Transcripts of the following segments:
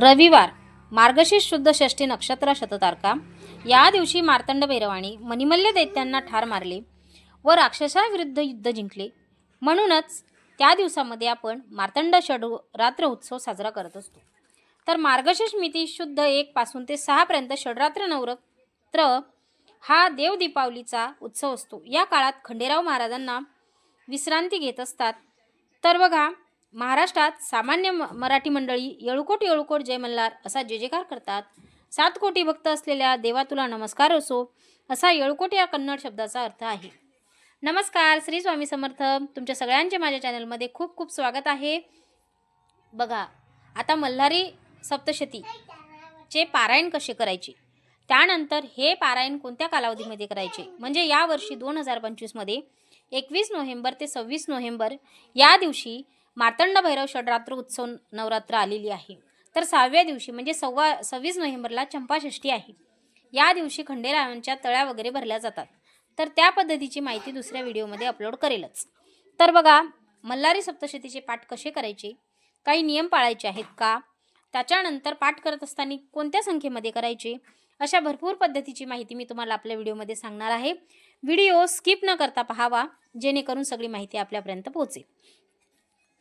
रविवार मार्गशीर्ष शुद्ध षष्ठी नक्षत्र शततारका या दिवशी मार्तंड भैरवाणी मणिमल्य दैत्यांना ठार मारले व राक्षसाविरुद्ध युद्ध जिंकले. म्हणूनच त्या दिवसामध्ये आपण मार्तंड षड रात्र उत्सव साजरा करत असतो. तर मार्गशीर्ष मिती शुद्ध एक पासून ते सहापर्यंत षडरात्र नवरात्र हा देव दीपावलीचा उत्सव असतो. या काळात खंडेराव महाराजांना विश्रांती घेत असतात. तर बघा महाराष्ट्रात सामान्य म- मराठी मंडळी येळकोट येळकोट जय मल्हार असा जय जयकार करतात. सात कोटी भक्त असलेल्या देवा तुला नमस्कार असो असा येळकोट या कन्नड शब्दाचा अर्थ आहे. नमस्कार श्री स्वामी समर्थ. तुमच्या सगळ्यांचे माझ्या चॅनलमध्ये खूप खूप स्वागत आहे. बघा आता मल्हारी सप्तशती चे पारायण कसे करायचे? त्यानंतर हे पारायण कोणत्या कालावधीमध्ये करायचे? म्हणजे यावर्षी दोन हजार पंचवीसमध्ये एकवीस नोव्हेंबर ते सव्वीस नोव्हेंबर या दिवशी मार्तंड भैरव षडरात्र उत्सव नवरात्र आलेली आहे. तर सहाव्या दिवशी म्हणजे सव्वा सव्वीस नोव्हेंबरला चंपाषष्ठी आहे. या दिवशी खंडेरायांच्या तळ्या वगैरे भरल्या जातात. तर त्या पद्धतीची माहिती दुसऱ्या व्हिडिओमध्ये अपलोड करेलच. तर बघा मल्हारी सप्तशतीचे पाठ कसे करायचे? काही नियम पाळायचे आहेत का? त्याच्यानंतर पाठ करत असताना कोणत्या संख्येमध्ये करायचे? अशा भरपूर पद्धतीची माहिती मी तुम्हाला आपल्या व्हिडिओमध्ये सांगणार आहे. व्हिडिओ स्किप न करता पाहावा जेणेकरून सगळी माहिती आपल्यापर्यंत पोहोचेल.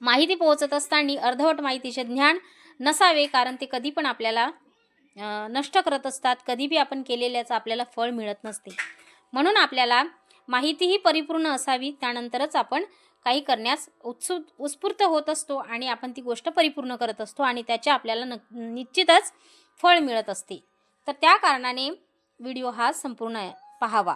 माहिती पोहोचत असताना अर्धवट माहितीचे ज्ञान नसावे कारण ते कधी पण आपल्याला नष्ट करत असतात. कधी बी आपण केलेल्याचं आपल्याला फळ मिळत नसते. म्हणून आपल्याला माहितीही परिपूर्ण असावी. त्यानंतरच आपण काही करण्यास उत्सुक उत्स्फूर्त होत असतो आणि आपण ती गोष्ट परिपूर्ण करत असतो आणि त्याचे आपल्याला न निश्चितच फळ मिळत असते. तर त्या कारणाने व्हिडिओ हा संपूर्ण पाहावा.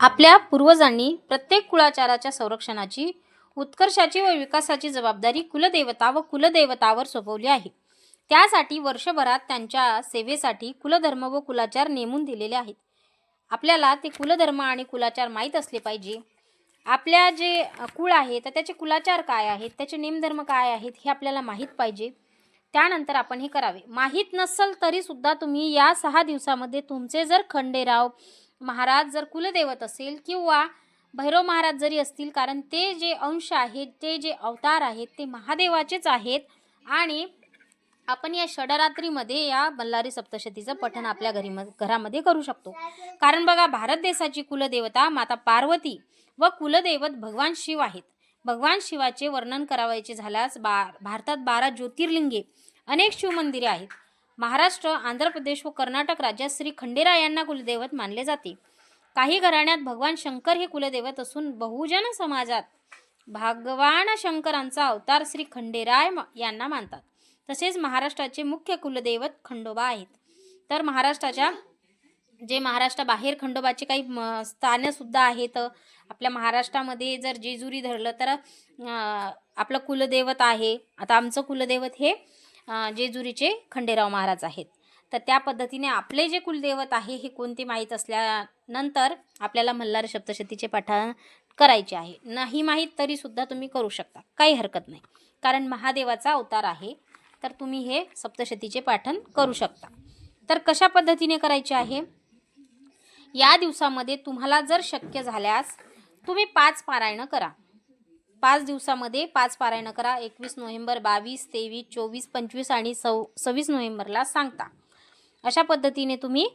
आपल्या पूर्वजांनी प्रत्येक कुळाचाराच्या संरक्षणाची उत्कर्षाची व विकासाची जबाबदारी कुलदेवता व कुलदेवतावर सोपवली आहे. त्यासाठी वर्षभरात त्यांच्या सेवेसाठी कुलधर्म व कुलाचार नेमून दिलेले आहेत. आपल्याला ते कुलधर्म आणि कुलाचार माहीत असले पाहिजे. आपल्या जे कुळ आहे तर त्याचे कुलाचार काय आहेत त्याचे नेमधर्म काय आहेत हे आपल्याला माहीत पाहिजे. त्यानंतर आपण हे करावे. माहीत नसल तरी सुद्धा तुम्ही या सहा दिवसामध्ये तुमचे जर खंडेराव महाराज जर कुलदैवत असेल किंवा भैरव महाराज जरी असतील कारण ते जे अंश आहेत ते जे अवतार आहेत ते महादेवाचेच आहेत. आणि आपण या षडरात्रीमध्ये या बल्लारी सप्तशतीचं पठण आपल्या घरी घरामध्ये करू शकतो. कारण बघा भारत देशाची कुलदेवता माता पार्वती व कुलदैवत भगवान शिव आहेत. भगवान शिवाचे वर्णन करावायचे झाल्यास बा भारतात बारा ज्योतिर्लिंगे अनेक शिवमंदिरे आहेत. महाराष्ट्र आंध्र प्रदेश व कर्नाटक राज्यात श्री खंडेरा यांना कुलदैवत मानले जाते. काही घराण्यात भगवान शंकर हे कुलदैवत असून बहुजन समाजात भगवान शंकरांचा अवतार श्री खंडेराय म- यांना मानतात. तसेच महाराष्ट्राचे मुख्य कुलदैवत खंडोबा आहेत. तर महाराष्ट्राच्या जे महाराष्ट्राबाहेर खंडोबाचे काही म- आहेत. आपल्या महाराष्ट्रामध्ये जर जेजुरी धरलं तर आपलं कुलदैवत आहे. आता आमचं कुलदैवत हे जेजुरीचे खंडेराव महाराज आहेत. तर त्या पद्धतीने आपले जे कुलदैवत आहे हे कोणते माहीत असल्यानंतर आपल्याला मल्हार सप्तशतीचे पठण करायचे आहे. नाही माहीत तरी सुद्धा तुम्ही करू शकता. काही हरकत नाही. कारण महादेवाचा अवतार आहे. तर तुम्ही हे सप्तशतीचे पाठन करू शकता. तर कशा पद्धतीने करायचे आहे? या दिवसामध्ये तुम्हाला जर शक्य झाल्यास तुम्ही पाच पारायणं करा. पाच दिवसामध्ये पाच पारायणं करा. एकवीस नोव्हेंबर बावीस तेवीस चोवीस पंचवीस आणि सव सव्वीस नोव्हेंबरला सांगता. अशा पद्धतीने तुम्ही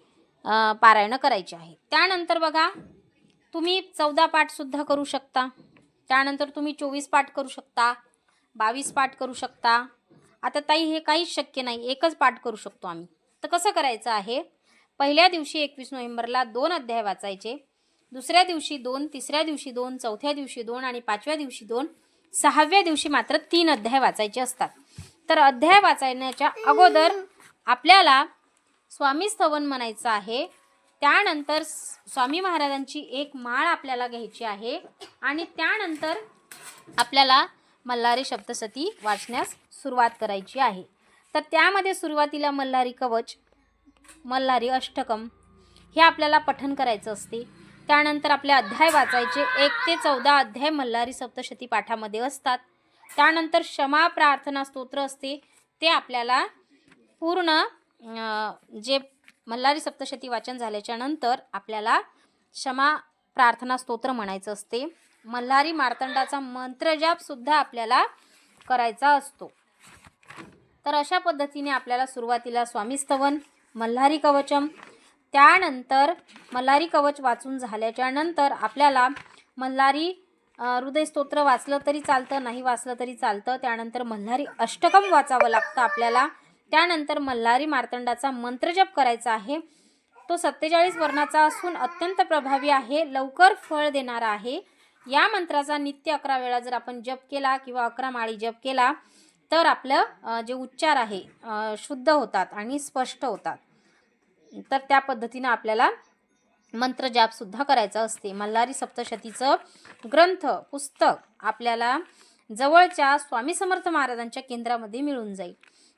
पारायणं करायची आहे. त्यानंतर बघा तुम्ही चौदा पाठसुद्धा करू शकता. त्यानंतर तुम्ही चोवीस पाठ करू शकता बावीस पाठ करू शकता. आता ताई हे काहीच शक्य नाही एकच पाठ करू शकतो आम्ही. तर कसं करायचं आहे? पहिल्या दिवशी एकवीस नोव्हेंबरला दोन अध्याय वाचायचे. दुसऱ्या दिवशी दोन तिसऱ्या दिवशी दोन चौथ्या दिवशी दोन आणि पाचव्या दिवशी दोन सहाव्या दिवशी मात्र तीन अध्याय वाचायचे असतात. तर अध्याय वाचण्याच्या अगोदर आपल्याला स्वामी स्तवन म्हणायचं आहे. त्यानंतर स्वामी महाराजांची एक माळ आपल्याला घ्यायची आहे आणि त्यानंतर आपल्याला मल्हारी शब्दसती वाचण्यास सुरुवात करायची आहे. तर त्यामध्ये सुरुवातीला मल्हारी कवच मल्हारी अष्टकम हे आपल्याला पठन करायचं असते. त्यानंतर आपले अध्याय वाचायचे एक ते चौदा अध्याय मल्हारी सप्तशती पाठामध्ये असतात. त्यानंतर क्षमा प्रार्थना स्तोत्र असते. ते आपल्याला पूर्ण जे मल्हारी सप्तशती वाचन झाल्याच्यानंतर आपल्याला क्षमा प्रार्थना स्तोत्र म्हणायचं असते. मल्हारी मार्तंडाचा मंत्रजाप सुद्धा आपल्याला करायचा असतो. तर अशा पद्धतीने आपल्याला सुरुवातीला स्वामीस्तवन मल्हारी कवचम त्यानंतर मल्हारी कवच वाचून झाल्याच्यानंतर आपल्याला मल्हारी हृदयस्तोत्र हृदय स्तोत्र वाचलं तरी चालतं नाही वाचलं तरी चालतं. त्यानंतर मल्हारी अष्टकम वाचावं लागतं आपल्याला. त्यानंतर मल्हारी मार्तंडाचा मंत्रजप करायचा आहे. तो सत्तेचाळीस वर्णाचा असून अत्यंत प्रभावी आहे. लवकर फळ देणारा आहे. या मंत्राचा नित्य अकरा वेळा जर आपण जप केला किंवा अकरा माळी जप केला तर आपलं जे उच्चार आहे शुद्ध होतात आणि स्पष्ट होतात. तर त्या पद्धतीनं आपल्याला मंत्रजापसुद्धा करायचं असते. मल्हारी सप्तशतीचं ग्रंथ पुस्तक आपल्याला जवळच्या स्वामी समर्थ महाराजांच्या केंद्रामध्ये मिळून जाईल.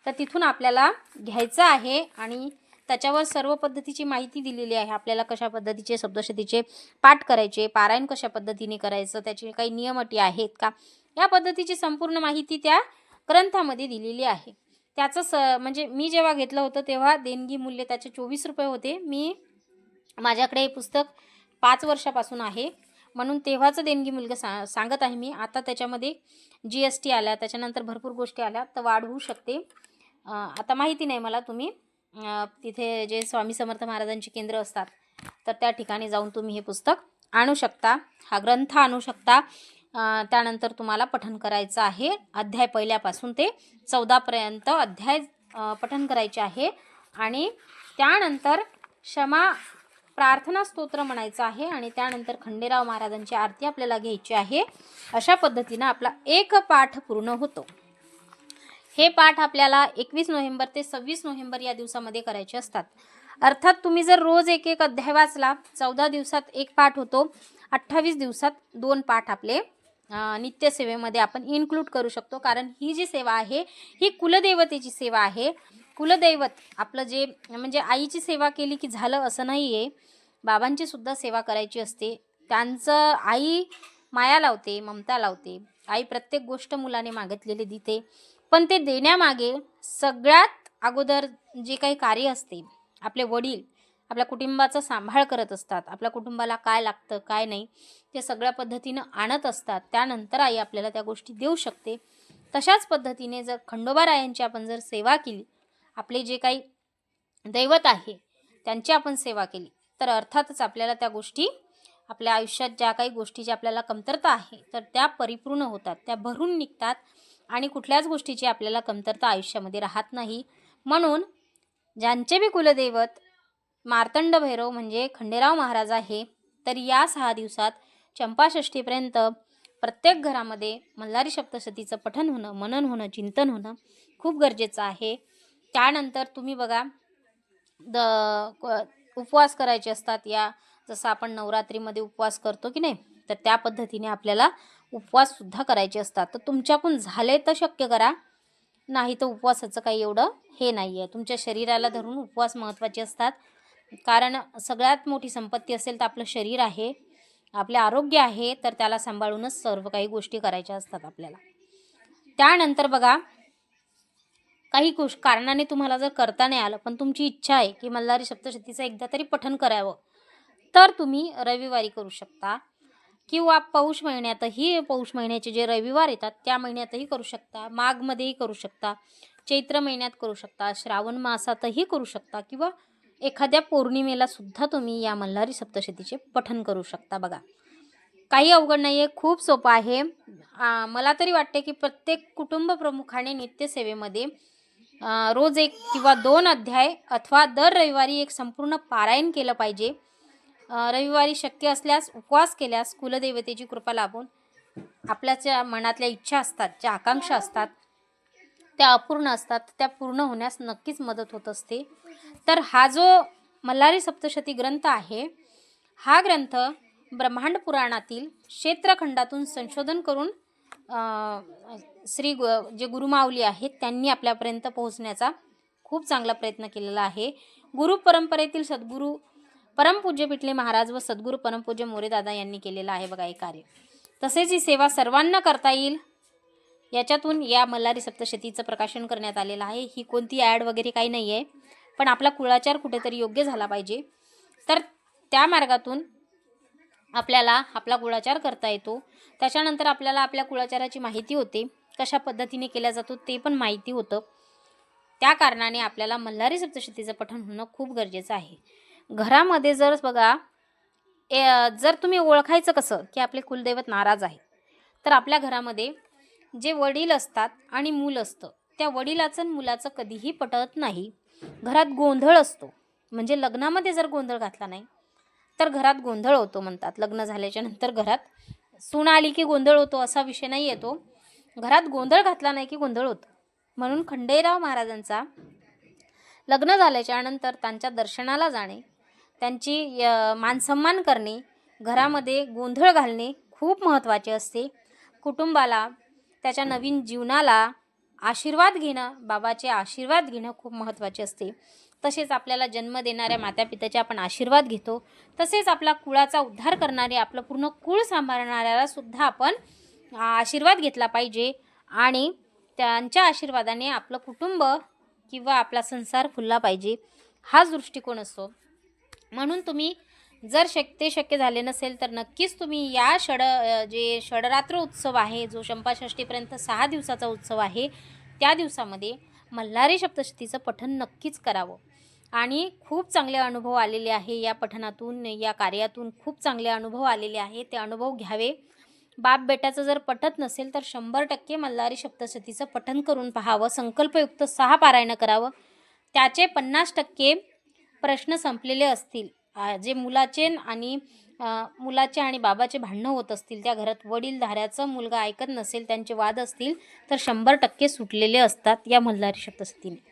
तर तिथून आपल्याला घ्यायचं आहे आणि त्याच्यावर सर्व पद्धतीची माहिती दिलेली आहे. आपल्याला कशा पद्धतीचे शब्दशतीचे पाठ करायचे पारायण कशा पद्धतीने करायचं त्याचे काही नियम अटी आहेत का? या पद्धतीची संपूर्ण माहिती त्या ग्रंथामध्ये दिलेली आहे. त्याचं स म्हणजे मी जेव्हा घेतलं होतं तेव्हा देणगी मूल्य त्याचे चोवीस रुपये होते. मी माझ्याकडे हे पुस्तक पाच वर्षापासून आहे. म्हणून तेव्हाचं देणगी मूल्य सा सांगत आहे मी. आता त्याच्यामध्ये जी एस टी आल्या त्याच्यानंतर भरपूर गोष्टी आल्या तर वाढ होऊ शकते. आता माहिती नाही मला तुम्ही. तिथे जे स्वामी समर्थ महाराजांची केंद्र असतात तर त्या ठिकाणी जाऊन तुम्ही हे पुस्तक आणू शकता. हा ग्रंथ आणू शकता. त्यानंतर तुम्हाला पठन करायचं आहे. अध्याय पहिल्यापासून ते चौदापर्यंत अध्याय पठन करायचे आहे. आणि त्यानंतर क्षमा प्रार्थना स्तोत्र म्हणायचं आहे. आणि त्यानंतर खंडेराव महाराजांची आरती आपल्याला घ्यायची आहे. अशा पद्धतीनं आपला एक पाठ पूर्ण होतो. हे पाठ आपल्याला एकवीस नोव्हेंबर ते सव्वीस नोव्हेंबर या दिवसामध्ये करायचे असतात. अर्थात तुम्ही जर रोज एक एक अध्याय वाचला चौदा दिवसात एक पाठ होतो अठ्ठावीस दिवसात दोन पाठ आपले नित्यसेवेमध्ये आपण इन्क्लूड करू शकतो. कारण ही जी सेवा आहे ही कुलदेवतेची सेवा आहे. कुलदैवत आपलं जे म्हणजे आईची सेवा केली की झालं असं नाही आहे बाबांची सुद्धा सेवा करायची असते. त्यांचं आई माया लावते ममता लावते. आई प्रत्येक गोष्ट मुलाने मागितलेली देते. पण ते देण्यामागे सगळ्यात अगोदर जे काही कार्य असते आपले वडील आपल्या कुटुंबाचा सांभाळ करत असतात आपल्या कुटुंबाला काय लागतं काय नाही ते सगळ्या पद्धतीनं आणत असतात त्यानंतर आई आपल्याला त्या गोष्टी देऊ शकते. तशाच पद्धतीने जर खंडोबारायांची आपण जर सेवा केली आपले जे काही दैवत आहे त्यांची आपण सेवा केली तर अर्थातच आपल्याला त्या गोष्टी आपल्या आयुष्यात ज्या काही गोष्टीची आपल्याला कमतरता आहे तर त्या परिपूर्ण होतात त्या भरून निघतात. आणि कुठल्याच गोष्टीची आपल्याला कमतरता आयुष्यामध्ये राहत नाही. म्हणून ज्यांचे बी कुलदैवत मार्तंड भैरव म्हणजे खंडेराव महाराज आहे तर या सहा दिवसात चंपाषष्टीपर्यंत प्रत्येक घरामध्ये मल्हारी सप्तशतीचं पठन होणं मनन होणं चिंतन होणं खूप गरजेचं आहे. त्यानंतर तुम्ही बघा द क- उपवास करायचे असतात या जसं आपण नवरात्रीमध्ये उपवास करतो की नाही तर त्या पद्धतीने आपल्याला उपवाससुद्धा करायचे असतात. तर तुमच्याकडून झाले तर शक्य करा. नाही तर उपवासाचं काही एवढं हे नाही आहे तुमच्या शरीराला धरून उपवास महत्त्वाचे असतात. कारण सगळ्यात मोठी संपत्ती असेल तर आपलं शरीर आहे. आपले आरोग्य आहे तर त्याला सांभाळूनच सर्व काही गोष्टी करायच्या असतात आपल्याला. त्यानंतर बघा काही गोष्ट कारणाने तुम्हाला जर करता नाही आलं पण तुमची इच्छा आहे की मल्हारी सप्तशतीचं एकदा तरी पठन करावं तर तुम्ही रविवारी करू शकता. किंवा पौष महिन्यातही पौष महिन्याचे जे रविवार येतात त्या महिन्यातही करू शकता. माघमध्येही करू शकता. चैत्र महिन्यात करू शकता. श्रावण मासातही करू शकता किंवा एखाद्या पौर्णिमेला सुद्धा तुम्ही या मल्हारी सप्तशतीचे पठन करू शकता बघा. काही अवघड नाही आहे खूप सोपं आहे. मला तरी वाटते की प्रत्येक कुटुंब प्रमुखाने नित्यसेवेमध्ये रोज एक किंवा दोन अध्याय अथवा दर रविवारी एक संपूर्ण पारायण केलं पाहिजे. रविवारी शक्य असल्यास उपवास केल्यास कुलदेवतेची कृपा लाभून आपल्या ज्या मनातल्या इच्छा असतात ज्या आकांक्षा असतात त्या अपूर्ण असतात त्या पूर्ण होण्यास नक्कीच मदत होत असते. तर हा जो मल्हारी सप्तशती ग्रंथ आहे हा ग्रंथ ब्रह्मांड पुराणातील क्षेत्रखंडातून संशोधन करून श्री गु जे गुरुमाऊली आहेत त्यांनी आपल्यापर्यंत पोहोचण्याचा खूप चांगला प्रयत्न केलेला आहे. गुरु परंपरेतील सद्गुरू परमपूज्य पिठले महाराज व सद्गुरू परमपूज्य मोरेदादा यांनी केलेलं आहे बघा हे कार्य. तसेच ही सेवा सर्वांना करता येईल. याच्यातून या मल्हारी सप्तशतीचं प्रकाशन करण्यात आलेलं आहे. ही कोणती ॲड वगैरे काही नाही आहे पण आपला कुळाचार कुठेतरी योग्य झाला पाहिजे. तर त्या मार्गातून आपल्याला आपला कुळाचार करता येतो. त्याच्यानंतर आपल्याला आपल्या कुळाचाराची माहिती होते. कशा पद्धतीने केला जातो ते पण माहिती होतं. त्या कारणाने आपल्याला मल्हारी सप्तशतीचं पठण होणं खूप गरजेचं आहे. घरामध्ये जर बघा ए जर तुम्ही ओळखायचं कसं की आपले कुलदैवत नाराज आहे तर आपल्या घरामध्ये जे वडील असतात आणि मूल असतं त्या वडिलाचं आणि मुलाचं कधीही पटत नाही. घरात गोंधळ असतो. म्हणजे लग्नामध्ये जर गोंधळ घातला नाही तर घरात गोंधळ होतो म्हणतात. लग्न झाल्याच्यानंतर घरात सून आली की गोंधळ होतो असा विषय नाही येतो. घरात गोंधळ घातला नाही की गोंधळ होतो. म्हणून खंडेराव महाराजांचा लग्न झाल्याच्यानंतर त्यांच्या दर्शनाला जाणे त्यांची य- मानसन्मान करणे घरामध्ये गोंधळ घालणे खूप महत्त्वाचे असते. कुटुंबाला त्याच्या नवीन जीवनाला आशीर्वाद घेणं बाबाचे आशीर्वाद घेणं खूप महत्त्वाचे असते. तसेच आपल्याला जन्म देणाऱ्या मातापित्याचे आपण आशीर्वाद घेतो. तसेच आपला कुळाचा उद्धार करणारे आपलं पूर्ण कुळ सांभाळणाऱ्याला सुद्धा आपण आशीर्वाद घेतला पाहिजे. आणि त्यांच्या आशीर्वादाने आपलं कुटुंब किंवा आपला संसार फुलला पाहिजे. हाच दृष्टिकोन असतो. म्हणून तुम्ही जर शक ते शक्य झाले नसेल तर नक्कीच तुम्ही या षड जे षडरात्र उत्सव आहे जो शंपाषष्टीपर्यंत सहा दिवसाचा उत्सव आहे त्या दिवसामध्ये मल्हारी सप्तशतीचं पठन नक्कीच करावं. आणि खूप चांगले अनुभव आलेले आहे या पठनातून या कार्यातून खूप चांगले अनुभव आलेले आहे ते अनुभव घ्यावे. बाप बेटाचं जर पटत नसेल तर शंभर टक्के मल्हारी सप्तशतीचं पठन करून पाहावं संकल्पयुक्त सहा पारायणं करावं. त्याचे पन्नास टक्के प्रश्न संपलेले असतील. जे मुलाचे आणि मुलाचे आणि बाबाचे भांडणं होत असतील त्या घरात वडीलधाऱ्याचं मुलगा ऐकत नसेल त्यांचे वाद असतील तर शंभर टक्के सुटलेले असतात या मल्हारी सप्तशतीने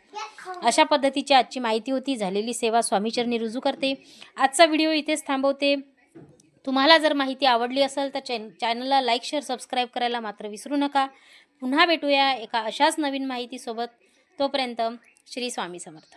अशा पद्धतीची आजची माहिती होती. झालेली सेवा स्वामीचरणी रुजू करते. आजचा व्हिडिओ इथेच थांबवते. तुम्हाला जर माहिती आवडली असेल तर चॅन चॅनलला लाईक शेअर सबस्क्राईब करायला मात्र विसरू नका. पुन्हा भेटूया एका अशाच नवीन माहितीसोबत. तोपर्यंत श्री स्वामी समर्थ.